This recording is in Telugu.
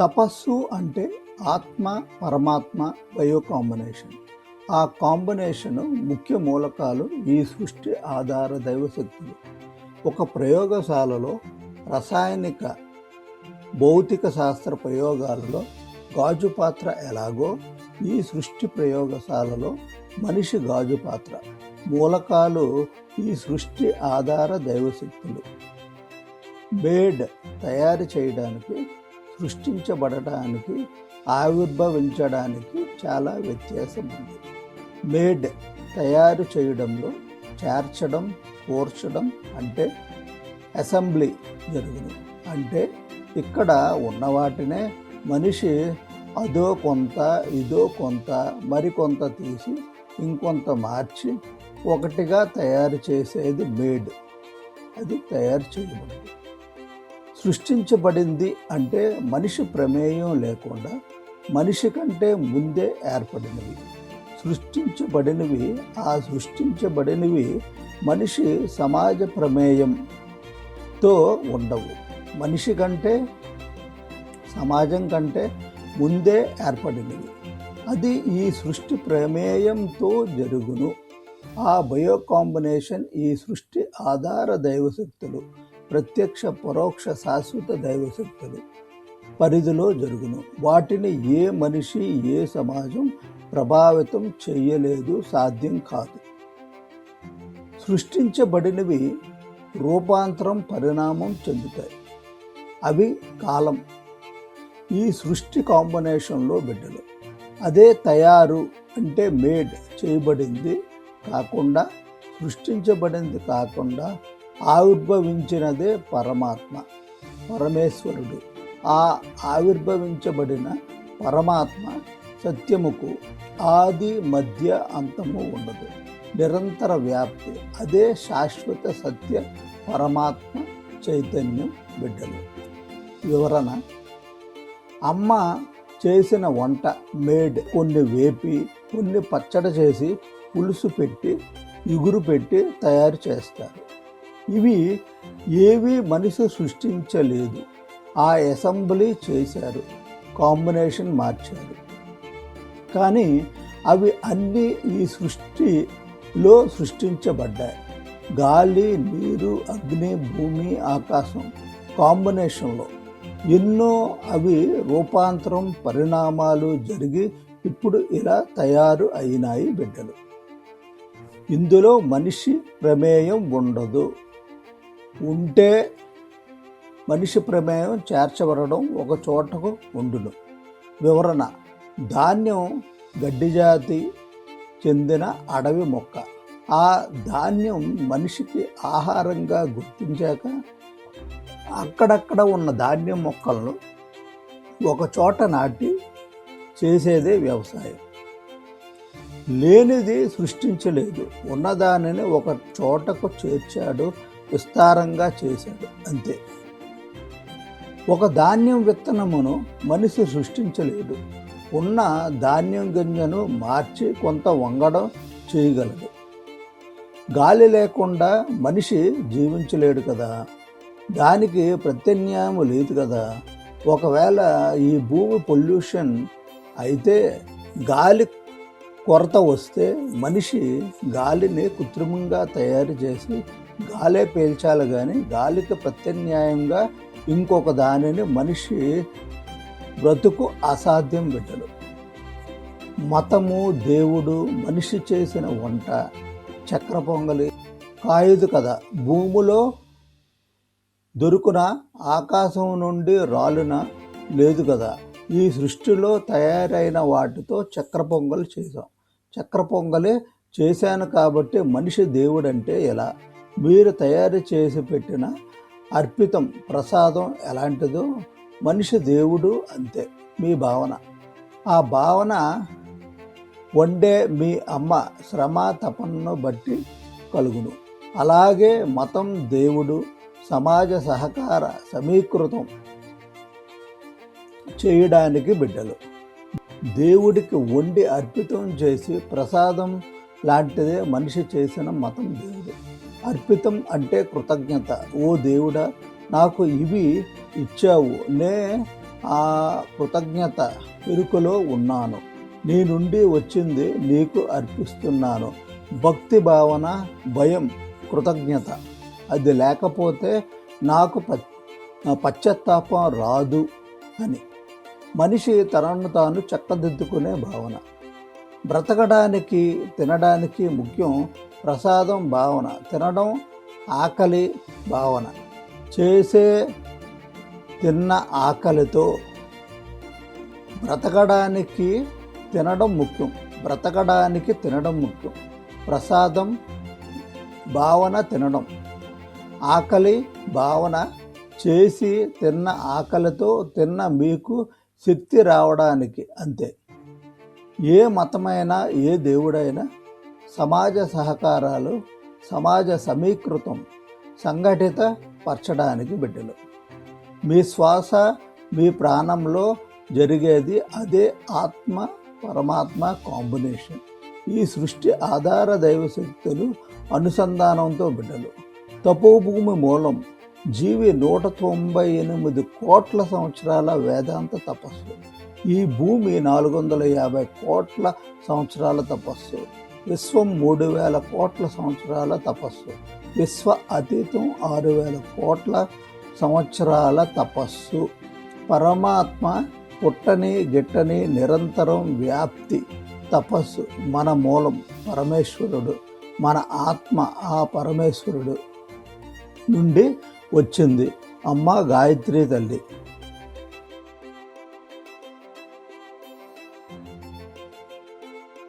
తపస్సు అంటే ఆత్మ పరమాత్మ బయో కాంబినేషన్. ఆ కాంబినేషన్ ముఖ్య మూలకాలు ఈ సృష్టి ఆధార దైవశక్తులు. ఒక ప్రయోగశాలలో రసాయనిక భౌతిక శాస్త్ర ప్రయోగాలలో గాజు పాత్ర ఎలాగో ఈ సృష్టి ప్రయోగశాలలో మనిషి గాజు పాత్ర. మూలకాలు ఈ సృష్టి ఆధార దైవశక్తులు. బేడ్ తయారు చేయడానికి సృష్టించబడటానికి ఆవిర్భవించడానికి చాలా వ్యత్యాసం ఉంది. మేడ్ తయారు చేయడంలో చేర్చడం కూర్చడం అంటే అసెంబ్లీ జరుగును. అంటే ఇక్కడ ఉన్న వాటినే మనిషి అదో కొంత ఇదో కొంత మరికొంత తీసి ఇంకొంత మార్చి ఒకటిగా తయారు చేసేది మేడ్. అది తయారు చేయబడింది సృష్టించబడింది అంటే మనిషి ప్రమేయం లేకుండా మనిషి కంటే ముందే ఏర్పడినవి. సృష్టించబడినవి ఆ సృష్టించబడినవి మనిషి సమాజ ప్రమేయంతో ఉండవు. మనిషి కంటే సమాజం కంటే ముందే ఏర్పడినవి. అది ఈ సృష్టి ప్రమేయంతో జరుగును. ఆ బయో కాంబినేషన్ ఈ సృష్టి ఆధార దైవశక్తులు ప్రత్యక్ష పరోక్ష శాశ్వత దైవశక్తులు పరిధిలో జరుగును. వాటిని ఏ మనిషి ఏ సమాజం ప్రభావితం చేయలేదు సాధ్యం కాదు. సృష్టించబడినవి రూపాంతరం పరిణామం చెందుతాయి. అవి కాలం. ఈ సృష్టి కాంబినేషన్లో బిడ్డలు. అదే తయారు అంటే మేడ్ చేయబడింది కాకుండా సృష్టించబడింది కాకుండా ఆవిర్భవించినదే పరమాత్మ పరమేశ్వరుడు. ఆ ఆవిర్భవించబడిన పరమాత్మ సత్యముకు ఆది మధ్య అంతము ఉండదు. నిరంతర వ్యాప్తి. అదే శాశ్వత సత్య పరమాత్మ చైతన్యం బిడ్డలు. వివరణ. అమ్మ చేసిన వంట మేడ్ కొన్ని వేపి కొన్ని పచ్చడి చేసి పులుసు పెట్టి ఇగురు పెట్టి తయారు చేస్తారు. ఇవి ఏవి మనిషి సృష్టించలేదు. ఆ అసెంబ్లీ చేశారు. కాంబినేషన్ మార్చారు. కానీ అవి అన్నీ ఈ సృష్టిలో సృష్టించబడ్డాయి. గాలి నీరు అగ్ని భూమి ఆకాశం కాంబినేషన్లో ఎన్నో అవి రూపాంతరం పరిణామాలు జరిగి ఇప్పుడు ఇలా తయారు అయినాయి బిడ్డలు. ఇందులో మనిషి ప్రమేయం ఉండదు. ఉంటే మనిషి ప్రమేయం చేర్చబడడం ఒక చోటకు ఉండును. వివరణ. ధాన్యం గడ్డి జాతి చెందిన అడవి మొక్క. ఆ ధాన్యం మనిషికి ఆహారంగా గుర్తించాక అక్కడక్కడ ఉన్న ధాన్యం మొక్కలను ఒక చోట నాటి చేసేదే వ్యవసాయం. లేనిది సృష్టించలేదు. ఉన్నదానిని ఒక చోటకు చేర్చాడు విస్తారంగా చేశాడు. అంతే. ఒక ధాన్యం విత్తనమును మనిషి సృష్టించలేడు ఉన్న ధాన్యం గింజను మార్చి కొంత వంగడం చేయగలడు. గాలి లేకుండా మనిషి జీవించలేడు కదా. దానికి ప్రత్యామ్నాయము లేదు కదా. ఒకవేళ ఈ భూమి పొల్యూషన్ అయితే గాలి కొరత వస్తే మనిషి గాలిని కృత్రిమంగా తయారు చేసి గాలే పేల్చాలి కానీ గాలికి ప్రత్యామ్నాయంగా ఇంకొక దానిని మనిషి బ్రతుకు అసాధ్యం బిడ్డలు మతము దేవుడు మనిషి చేసిన వంట చక్ర పొంగలి కాయదు కదా భూమిలో దొరుకున ఆకాశం నుండి రాలున లేదు కదా. ఈ సృష్టిలో తయారైన వాటితో చక్ర పొంగలి చేసాం చక్ర పొంగలే చేశాను కాబట్టి మనిషి దేవుడంటే ఎలా? మీరు తయారు చేసి పెట్టిన అర్పితం ప్రసాదం ఎలాంటిదో మనిషి దేవుడు అంతే మీ భావన. ఆ భావన వండే మీ అమ్మ శ్రమ తపనను బట్టి కలుగును. అలాగే మతం దేవుడు సమాజ సహకార సమీకృతం చేయడానికి బిడ్డలు. దేవుడికి వండి అర్పితం చేసి ప్రసాదం లాంటిదే మనిషి చేసిన మతం దేవుడు. అర్పితం అంటే కృతజ్ఞత. ఓ దేవుడా నాకు ఇవి ఇచ్చావు. నే ఆ కృతజ్ఞత ఇరుకులో ఉన్నాను. నీ నుండి వచ్చింది నీకు అర్పిస్తున్నాను. భక్తి భావన భయం కృతజ్ఞత. అది లేకపోతే నాకు పశ్చాత్తాపం రాదు అని. మనిషి తనను తాను చక్కదిద్దుకునే భావన. బ్రతకడానికి తినడానికి ముఖ్యం ప్రసాదం భావన తినడం ఆకలి భావన. చేసే తిన్న ఆకలితో బ్రతకడానికి తినడం ముఖ్యం. బ్రతకడానికి తినడం ముఖ్యం. ప్రసాదం భావన తినడం. ఆకలి భావన చేసి తిన్న ఆకలితో తిన్న మీకు శక్తి రావడానికి అంతే. ఏ మతమైనా ఏ దేవుడైనా సమాజ సహకారాలు సమాజ సమీకృతం సంఘటిత పరచడానికి బిడ్డలు. మీ శ్వాస మీ ప్రాణంలో జరిగేది అదే ఆత్మ పరమాత్మ కాంబినేషన్. ఈ సృష్టి ఆధార దైవశక్తులు అనుసంధానంతో బిడ్డలు. తపోభూమి మూలం జీవి నూట తొంభై ఎనిమిది కోట్ల సంవత్సరాల వేదాంత తపస్సు. ఈ భూమి నాలుగు వందల యాభై కోట్ల సంవత్సరాల తపస్సు. విశ్వం మూడు వేల కోట్ల సంవత్సరాల తపస్సు. విశ్వ అతీతం ఆరు వేల కోట్ల సంవత్సరాల తపస్సు. పరమాత్మ పుట్టని గిట్టని నిరంతరం వ్యాప్తి తపస్సు మన మూలం పరమేశ్వరుడు. మన ఆత్మ ఆ పరమేశ్వరుడు నుండి వచ్చింది. అమ్మ గాయత్రి తల్లి.